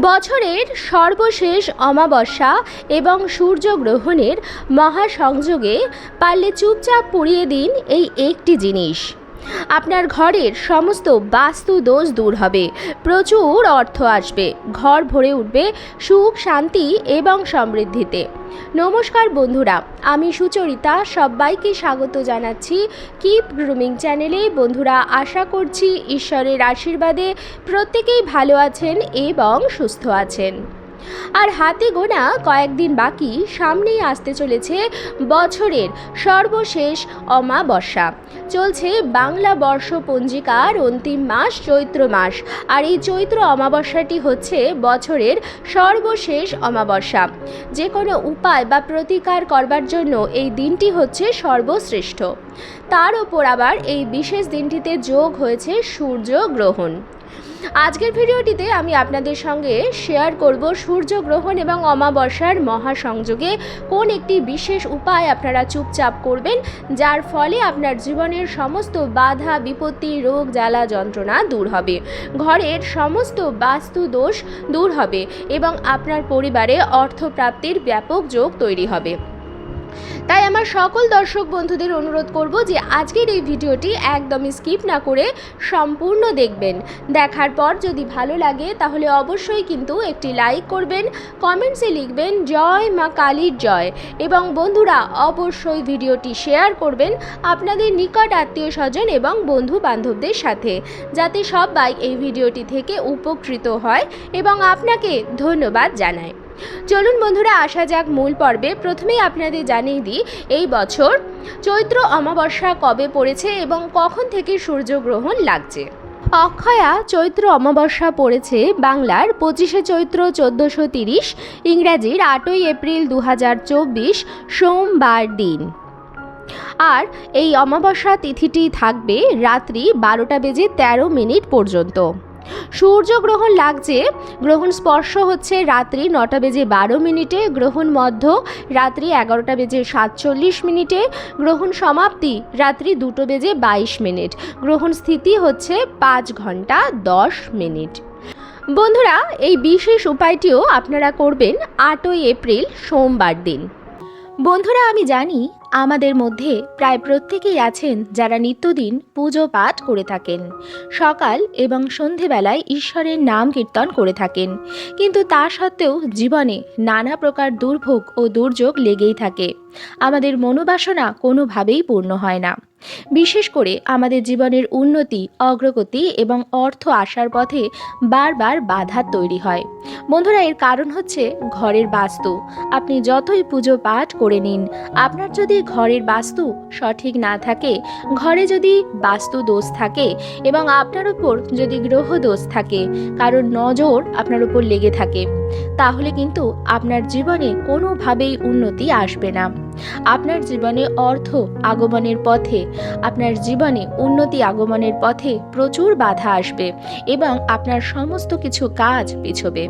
বছরের সর্বশেষ অমাবস্যা এবং সূর্যগ্রহণের মহাসংযোগে পারলে চুপচাপ পুড়িয়ে দিন এই একটি জিনিস। আপনার ঘরের সমস্ত বাস্তু দোষ দূর হবে। প্রচুর অর্থ আসবে। ঘর ভরে উঠবে সুখ, শান্তি এবং সমৃদ্ধিতে। নমস্কার বন্ধুরা, আমি সুচরিতা, সবাইকে স্বাগত জানাচ্ছি কিপ গ্রুমিং চ্যানেলে বন্ধুরা, আশা করছি ঈশ্বরের আশীর্বাদে প্রত্যেকেই ভালো আছেন এবং সুস্থ আছেন। আর হাতে গোনা কয়েকদিন বাকি সামনেই আসতে চলেছে বছরের সর্বশেষ অমাবস্যা। চলছে বাংলা বর্ষ পঞ্জিকার অন্তিম মাস চৈত্র মাস। আর এই চৈত্র অমাবস্যাটি হচ্ছে বছরের সর্বশেষ অমাবস্যা। যে কোনো উপায় বা প্রতিকার করবার জন্য এই দিনটি হচ্ছে সর্বশ্রেষ্ঠ। তার ওপর আবার এই বিশেষ দিনটিতে যোগ হয়েছে সূর্য গ্রহণ। আজকের ভিডিওটিতে আমি আপনাদের সঙ্গে শেয়ার করব সূর্যগ্রহণ এবং অমাবস্যার মহাসংযোগে কোন একটি বিশেষ উপায় আপনারা চুপচাপ করবেন, যার ফলে আপনার জীবনের সমস্ত বাধা, বিপত্তি, রোগ, জ্বালা যন্ত্রণা দূর হবে। ঘরের সমস্ত বাস্তু দোষ দূর হবে এবং আপনার পরিবারে অর্থপ্রাপ্তির ব্যাপক যোগ তৈরি হবে। তাই আমার সকল দর্শক বন্ধুদের অনুরোধ করব যে আজকের এই ভিডিওটি একদমই স্কিপ না করে সম্পূর্ণ দেখবেন। দেখার পর যদি ভালো লাগে তাহলে অবশ্যই কিন্তু একটি লাইক করবেন কমেন্টসে লিখবেন, জয় মা কালীর জয় এবং বন্ধুরা অবশ্যই ভিডিওটি শেয়ার করবেন আপনাদের নিকট আত্মীয় স্বজন এবং বন্ধু বান্ধবদের সাথে, যাতে সবাই এই ভিডিওটি থেকে উপকৃত হয় এবং আপনাকে ধন্যবাদ জানায়। চলুন বন্ধুরা, আসা যাক মূল পর্বে। প্রথমেই আপনাদের জানিয়ে দিই, এই বছর চৈত্র অমাবস্যা কবে পড়েছে এবং কখন থেকে সূর্যগ্রহণ লাগছে? অক্ষয়া চৈত্র অমাবস্যা পড়েছে বাংলার পঁচিশে চৈত্র চোদ্দোশো তিরিশ, ইংরাজির আটই এপ্রিল দু হাজার চব্বিশ, সোমবার দিন। আর এই অমাবস্যা তিথিটি থাকবে রাত্রি বারোটা বেজে তেরো মিনিট পর্যন্ত। সূর্যগ্রহণ লাগছে। গ্রহণ স্পর্শ হচ্ছে রাত্রি নটা বেজে বারো মিনিটে। গ্রহণ মধ্য রাত্রি এগারোটা বেজে সাতচল্লিশ মিনিটে। গ্রহণ সমাপ্তি রাত্রি দুটো বেজে বাইশ মিনিট। গ্রহণ স্থিতি হচ্ছে পাঁচ ঘণ্টা দশ মিনিট। বন্ধুরা, এই বিশেষ উপায়টিও আপনারা করবেন আটই এপ্রিল, সোমবার দিন। বন্ধুরা, আমি জানি আমাদের মধ্যে প্রায় প্রত্যেকেই আছেন যারা নিত্যদিন পুজো পাঠ করে থাকেন। সকাল এবং সন্ধেবেলায় ঈশ্বরের নাম কীর্তন করে থাকেন। কিন্তু তা সত্ত্বেও জীবনে নানা প্রকার দুর্ভোগ ও দুর্যোগ লেগেই থাকে। আমাদের মনোবাসনা কোনোভাবেই পূর্ণ হয় না। বিশেষ করে আমাদের জীবনের উন্নতি, অগ্রগতি এবং অর্থ আসার পথে বারবার বাধা তৈরি হয়। বন্ধুরা, এর কারণ হচ্ছে ঘরের বাস্তু। আপনি যতই পুজো পাঠ করে নিন, আপনার যদি ঘরের বাস্তু সঠিক না থাকে, ঘরে যদি বাস্তু দোষ থাকে এবং আপনার উপর যদি গ্রহ দোষ থাকে, কারোর নজর আপনার উপর লেগে থাকে। তাহলে কিন্তু আপনার জীবনে কোনোভাবেই উন্নতি আসবে না। আপনার জীবনে অর্থ আগমনের পথে, আপনার জীবনে উন্নতি আগমনের পথে প্রচুর বাধা আসবে এবং আপনার সমস্ত কিছু কাজ পিছবে।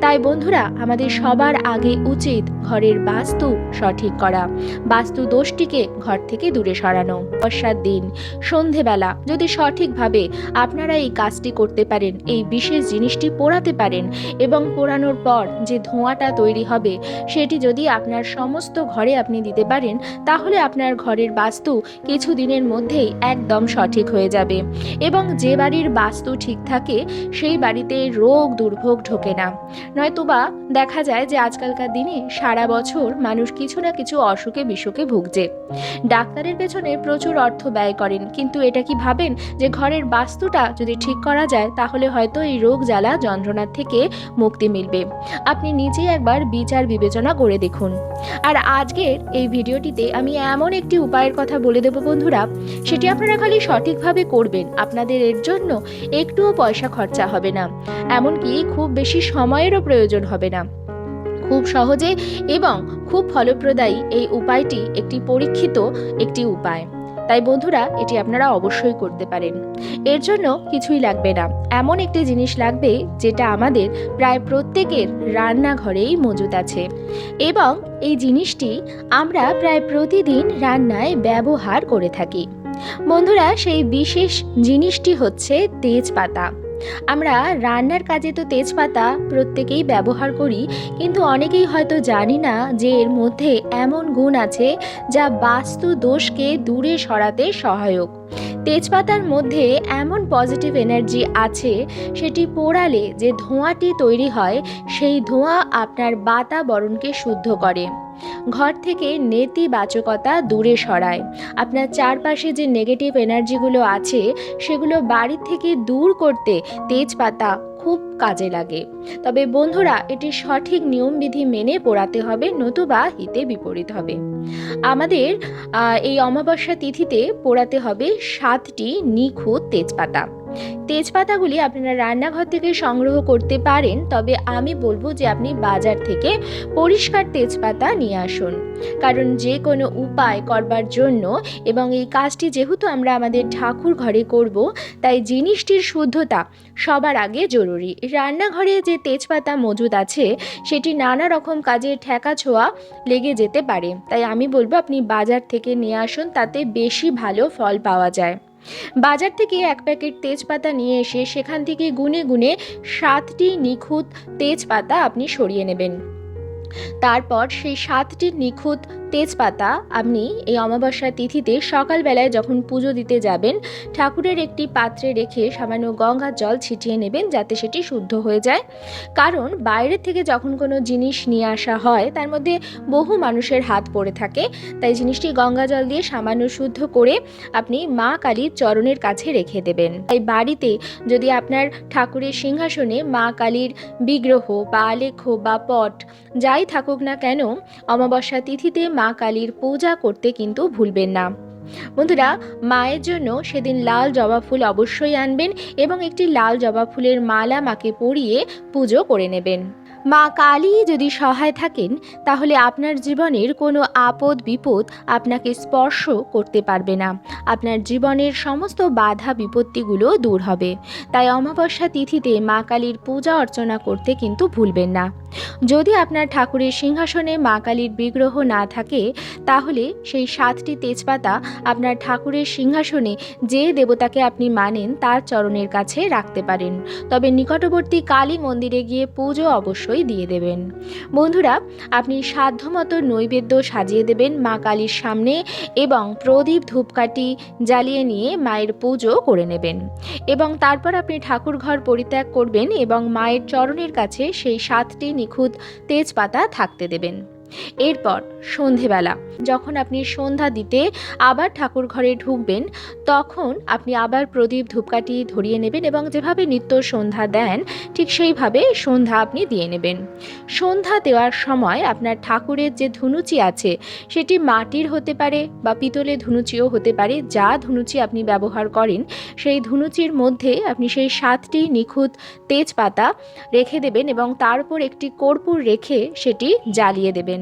তাই বন্ধুরা, আমাদের সবার আগে উচিত ঘরের বাস্তু সঠিক করা, বাস্তু দোষটিকে ঘর থেকে দূরে সরানো। বর্ষার দিন, সন্ধেবেলা, যদি সঠিকভাবে আপনারা এই কাজটি করতে পারেন, এই বিশেষ জিনিসটি পোড়াতে পারেন এবং পোড়ানোর পর যে ধোঁয়াটা তৈরি হবে, সেটি যদি আপনার সমস্ত ঘরে আপনি দিতে পারেন, তাহলে আপনার ঘরের বাস্তু কিছু দিনের মধ্যেই একদম সঠিক হয়ে যাবে। এবং যে বাড়ির বাস্তু ঠিক থাকে, সেই বাড়িতে রোগ দুর্ভোগ ঢোকে না। নয়তোবা দেখা যায় যে আজকালকার দিনে সারা বছর মানুষ কিছু না কিছু অসুখে বিসুখে ভুগছে। ডাক্তারের পেছনে প্রচুর অর্থ ব্যয় করেন, কিন্তু এটা কি ভাবেন যে ঘরের বাস্তুটা যদি ঠিক করা যায়, তাহলে হয়তো এই রোগ জ্বালা যন্ত্রণার থেকে মুক্তি মিলবে। আপনি নিজেই একবার বিচার বিবেচনা করে দেখুন। আর আজকের এই ভিডিওটিতে আমি এমন একটি উপায়ের কথা বলে দেব বন্ধুরা, সেটি আপনারা খালি সঠিকভাবে করবেন। আপনাদের এর জন্য একটুও পয়সা খরচা হবে না। এমনকি খুব বেশি সময়েরও প্রয়োজন হবে না। খুব সহজে এবং খুব ফলপ্রদায়ী এই উপায়টি একটি পরীক্ষিত একটি উপায়। তাই বন্ধুরা, এটি আপনারা অবশ্যই করতে পারেন। এর জন্য কিছুই লাগবে না। এমন একটি জিনিস লাগবে যেটা আমাদের প্রায় প্রত্যেকের রান্নাঘরেই মজুত আছে। এবং এই জিনিসটি আমরা প্রায় প্রতিদিন রান্নায় ব্যবহার করে থাকি। বন্ধুরা, সেই বিশেষ জিনিসটি হচ্ছে তেজপাতা। আমরা রান্নার কাজে তো তেজপাতা প্রত্যেকেই ব্যবহার করি, কিন্তু অনেকেই হয়তো জানি না যে এর মধ্যে এমন গুণ আছে যা বাস্তু দোষকে দূরে সরাতে সহায়ক। তেজপাতার মধ্যে এমন পজিটিভ এনার্জি আছে, সেটি পোড়ালে যে ধোঁয়াটি তৈরি হয়, সেই ধোঁয়া আপনার বাতাবরণকে শুদ্ধ করে। ঘর থেকে নেতিবাচকতা দূরে সরায়। আপনার চারপাশে যে নেগেটিভ এনার্জিগুলো আছে, সেগুলো বাড়ি থেকে দূর করতে তেজপাতা খুব কাজে লাগে। তবে বন্ধুরা এটি সঠিক নিয়মবিধি মেনে পোড়াতে হবে, নতুবা হিতে বিপরীত হবে। আমাদের এই অমাবস্যা তিথিতে পোড়াতে হবে সাতটি নিখুঁত তেজপাতা। তেজপাতাগুলি আপনারা রান্নাঘর থেকে সংগ্রহ করতে পারেন, তবে আমি বলব যে আপনি বাজার থেকে পরিষ্কার তেজপাতা নিয়ে আসুন। কারণ যে কোনো উপায় করবার জন্য এবং এই কাজটি যেহেতু আমরা আমাদের ঠাকুর ঘরে করব, তাই জিনিসটির শুদ্ধতা সবার আগে জরুরি। রান্নাঘরে যে তেজপাতা মজুদ আছে, সেটি নানা রকম কাজে ঠেকা ছোঁয়া লেগে যেতে পারে। তাই আমি বলব আপনি বাজার থেকে নিয়ে আসুন, তাতে বেশি ভালো ফল পাওয়া যায়। বাজার থেকে এক প্যাকেট তেজপাতা নিয়ে এসে সেখান থেকে গুনে গুনে সাতটি নিখুঁত তেজপাতা আপনি সরিয়ে নেবেন। তারপর সেই সাতটি নিখুঁত তেজপাতা আপনি এই অমাবস্যার তিথিতে সকালবেলায় যখন পুজো দিতে যাবেন, ঠাকুরের একটি পাত্রে রেখে সামান্য গঙ্গার জল ছিটিয়ে নেবেন যাতে সেটি শুদ্ধ হয়ে যায়। কারণ বাইরে থেকে যখন কোনো জিনিস নিয়ে আসা হয়, তার মধ্যে বহু মানুষের হাত পড়ে থাকে। তাই জিনিসটি গঙ্গা জল দিয়ে সামান্য শুদ্ধ করে আপনি মা কালীর চরণের কাছে রেখে দেবেন। তাই বাড়িতে যদি আপনার ঠাকুরের সিংহাসনে মা কালীর বিগ্রহ বা আলেখ্য বা পট যাই থাকুক না কেন, অমাবস্যা তিথিতে মা কালীর পূজা করতে কিন্তু ভুলবেন না। বন্ধুরা, মায়ের জন্য সেদিন লাল জবা ফুল অবশ্যই আনবেন এবং একটি লাল জবা ফুলের মালা মাকে পরিয়ে পুজো করে নেবেন। মা কালী যদি সহায় থাকেন, তাহলে আপনার জীবনের কোনো আপদ বিপদ আপনাকে স্পর্শ করতে পারবে না। আপনার জীবনের সমস্ত বাধা বিপত্তিগুলো দূর হবে। তাই অমাবস্যা তিথিতে মা কালীর পূজা অর্চনা করতে কিন্তু ভুলবেন না। যদি আপনার ঠাকুরের সিংহাসনে মা কালীর বিগ্রহ না থাকে, তাহলে সেই সাতটি তেজপাতা আপনার ঠাকুরের সিংহাসনে যে দেবতাকে আপনি মানেন, তার চরণের কাছে রাখতে পারেন। তবে নিকটবর্তী কালী মন্দিরে গিয়ে পুজো অবশ্যই দিয়ে দেবেন। বন্ধুরা, আপনি সাধ্যমতো নৈবেদ্য সাজিয়ে দেবেন মা কালীর সামনে এবং প্রদীপ ধূপকাঠি জ্বালিয়ে নিয়ে মায়ের পুজো করে নেবেন। এবং তারপর আপনি ঠাকুর ঘর পরিত্যাগ করবেন এবং মায়ের চরণের কাছে সেই সাতটি নিখুঁত তেজপাতা থাকতে দেবেন। এরপর সন্ধেবেলা, যখন আপনি সন্ধ্যা দিতে আবার ঠাকুর ঘরে ঢুকবেন, তখন আপনি আবার প্রদীপ ধূপকাঠি ধরিয়ে নেবেন এবং যেভাবে নিত্য সন্ধ্যা দেন, ঠিক সেইভাবে সন্ধ্যা আপনি দিয়ে নেবেন। সন্ধ্যা দেওয়ার সময় আপনার ঠাকুরের যে ধুনুচি আছে, সেটি মাটির হতে পারে বা পিতলে ধুনুচিও হতে পারে, যা ধুনুচি আপনি ব্যবহার করেন, সেই ধুনুচির মধ্যে আপনি সেই সাতটি নিখুঁত তেজপাতা রেখে দেবেন এবং তার উপর একটি কর্পূর রেখে সেটি জ্বালিয়ে দেবেন।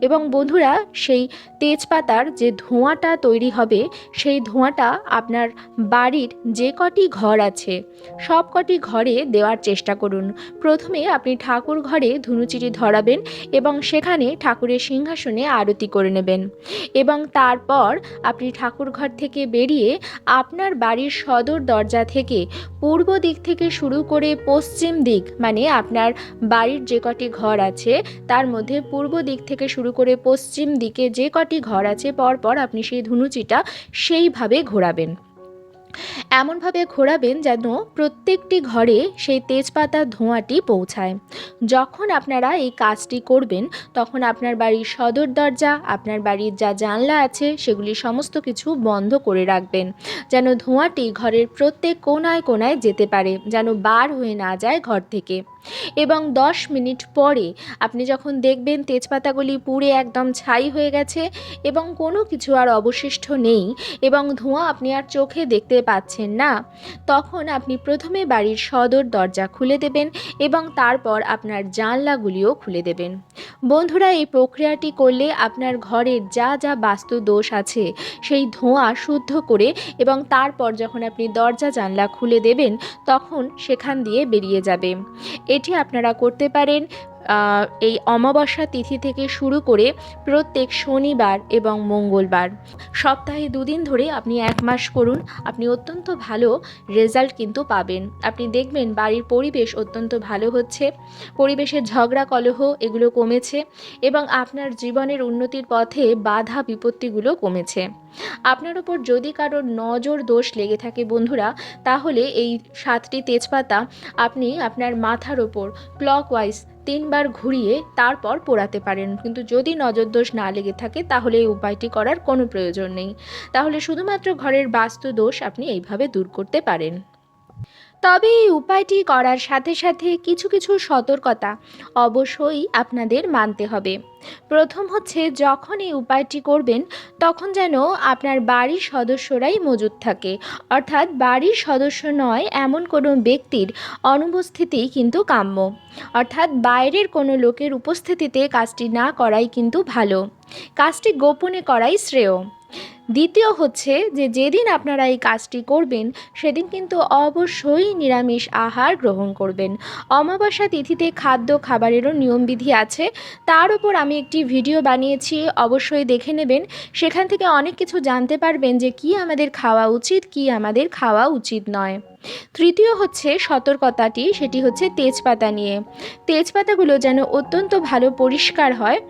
এবং বন্ধুরা, সেই তেজপাতার যে ধোঁয়াটা তৈরি হবে, সেই ধোঁয়াটা আপনার বাড়ির যে কটি ঘর আছে, সব কটি ঘরে দেওয়ার চেষ্টা করুন। প্রথমে আপনি ঠাকুর ঘরে ধুনুচিটি ধরাবেন এবং সেখানে ঠাকুরের সিংহাসনে আরতি করে নেবেন। এবং তারপর আপনি ঠাকুর ঘর থেকে বেরিয়ে আপনার বাড়ির সদর দরজা থেকে পূর্ব দিক থেকে শুরু করে পশ্চিম দিক মানে আপনার বাড়ির যে কটি ঘর আছে, তার মধ্যে পূর্ব দিক থেকে শুরু করে পশ্চিম দিকে যে কটি ঘর আছে, পরপর আপনি সেই ধুনুচিটা সেইভাবে ঘোরাবেন। এমনভাবে ঘোরাবেন যেন প্রত্যেকটি ঘরে সেই তেজপাতার ধোঁয়াটি পৌঁছায়। যখন আপনারা এই কাজটি করবেন, তখন আপনার বাড়ির সদর দরজা, আপনার বাড়ির যা জানলা আছে, সেগুলি সমস্ত কিছু বন্ধ করে রাখবেন। যেন ধোঁয়াটি ঘরের প্রত্যেক কোনায় কোনায় যেতে পারে, যেন বার হয়ে না যায় ঘর থেকে। এবং দশ মিনিট পরে আপনি যখন দেখবেন তেজপাতাগুলি পুড়ে একদম ছাই হয়ে গেছে এবং কোনো কিছু আর অবশিষ্ট নেই এবং ধোঁয়া আপনি আর চোখে দেখতে পাচ্ছেন না, তখন আপনি প্রথমে বাড়ির সদর দরজা খুলে দেবেন এবং তারপর আপনার জানলাগুলিও খুলে দেবেন। বন্ধুরা, এই প্রক্রিয়াটি করলে আপনার ঘরের যা যা বাস্তু দোষ আছে সেই ধোঁয়া শুদ্ধ করে এবং তারপর যখন আপনি দরজা জানলা খুলে দেবেন, তখন সেখান দিয়ে বেরিয়ে যাবে। এটি আপনারা করতে পারেন। এই অমাবস্যা তিথি থেকে শুরু করে প্রত্যেক শনিবার এবং মঙ্গলবার। সপ্তাহে দুদিন ধরে আপনি এক মাস করুন, আপনি অত্যন্ত ভালো রেজাল্ট কিন্তু পাবেন। আপনি দেখবেন বাড়ির পরিবেশ অত্যন্ত ভালো হচ্ছে, পরিবেশের ঝগড়া, কলহ এগুলো কমেছে এবং আপনার জীবনের উন্নতির পথে বাধা, বিপত্তিগুলো কমেছে। আপনার ওপর যদি কারোর নজর, দোষ লেগে থাকে বন্ধুরা, তাহলে এই সাতটি তেজপাতা আপনি আপনার মাথার ওপর ক্লকওয়াইজ তিনবার ঘুরিয়ে তারপর পোড়াতে পারেন। কিন্তু যদি নজরদোষ না লেগে থাকে, তাহলে এই উপায়টি করার কোনো প্রয়োজন নেই। তাহলে শুধুমাত্র ঘরের বাস্তু দোষ আপনি এইভাবে দূর করতে পারেন। তবে এই উপায়টি করার সাথে সাথে কিছু কিছু সতর্কতা অবশ্যই আপনাদের মানতে হবে। প্রথম হচ্ছে, যখন এই উপায়টি করবেন, তখন যেন আপনার বাড়ির সদস্যরাই মজুদ থাকে। অর্থাৎ বাড়ির সদস্য নয়, এমন কোনো ব্যক্তির অনুপস্থিতি কিন্তু কাম্য। অর্থাৎ বাইরের কোনো লোকের উপস্থিতিতে কাজটি না করাই কিন্তু ভালো। কাজটি গোপনে করাই শ্রেয়। দ্বিতীয় হচ্ছে যে যেদিন আপনারা এই কাজটি করবেন, সেদিন কিন্তু অবশ্যই নিরামিষ আহার গ্রহণ করবেন। অমাবস্যা তিথিতে খাদ্য খাবারেরও নিয়মবিধি আছে। তার উপর আমি একটি ভিডিও বানিয়েছি, অবশ্যই দেখে নেবেন। সেখান থেকে অনেক কিছু জানতে পারবেন যে কি আমাদের খাওয়া উচিত, কি আমাদের খাওয়া উচিত নয়। তৃতীয় হচ্ছে সতর্কতাটি, সেটি হচ্ছে তেজপাতা নিয়ে। তেজপাতাগুলো যেন অত্যন্ত ভালো পরিষ্কার হয়।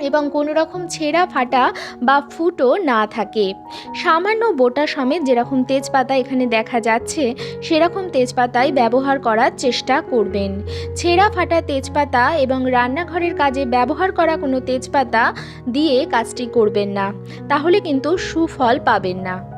এবং কোনো রকম ছেঁড়া ফাটা বা ফুটো না থাকে। সামান্য বোটা সমেত যেরকম তেজপাতা এখানে দেখা যাচ্ছে, সেরকম তেজপাতাই ব্যবহার করার চেষ্টা করবেন। ছেঁড়া ফাটা তেজপাতা এবং রান্নাঘরের কাজে ব্যবহার করা কোনো তেজপাতা দিয়ে কাজটি করবেন না, তাহলে কিন্তু সুফল পাবেন না।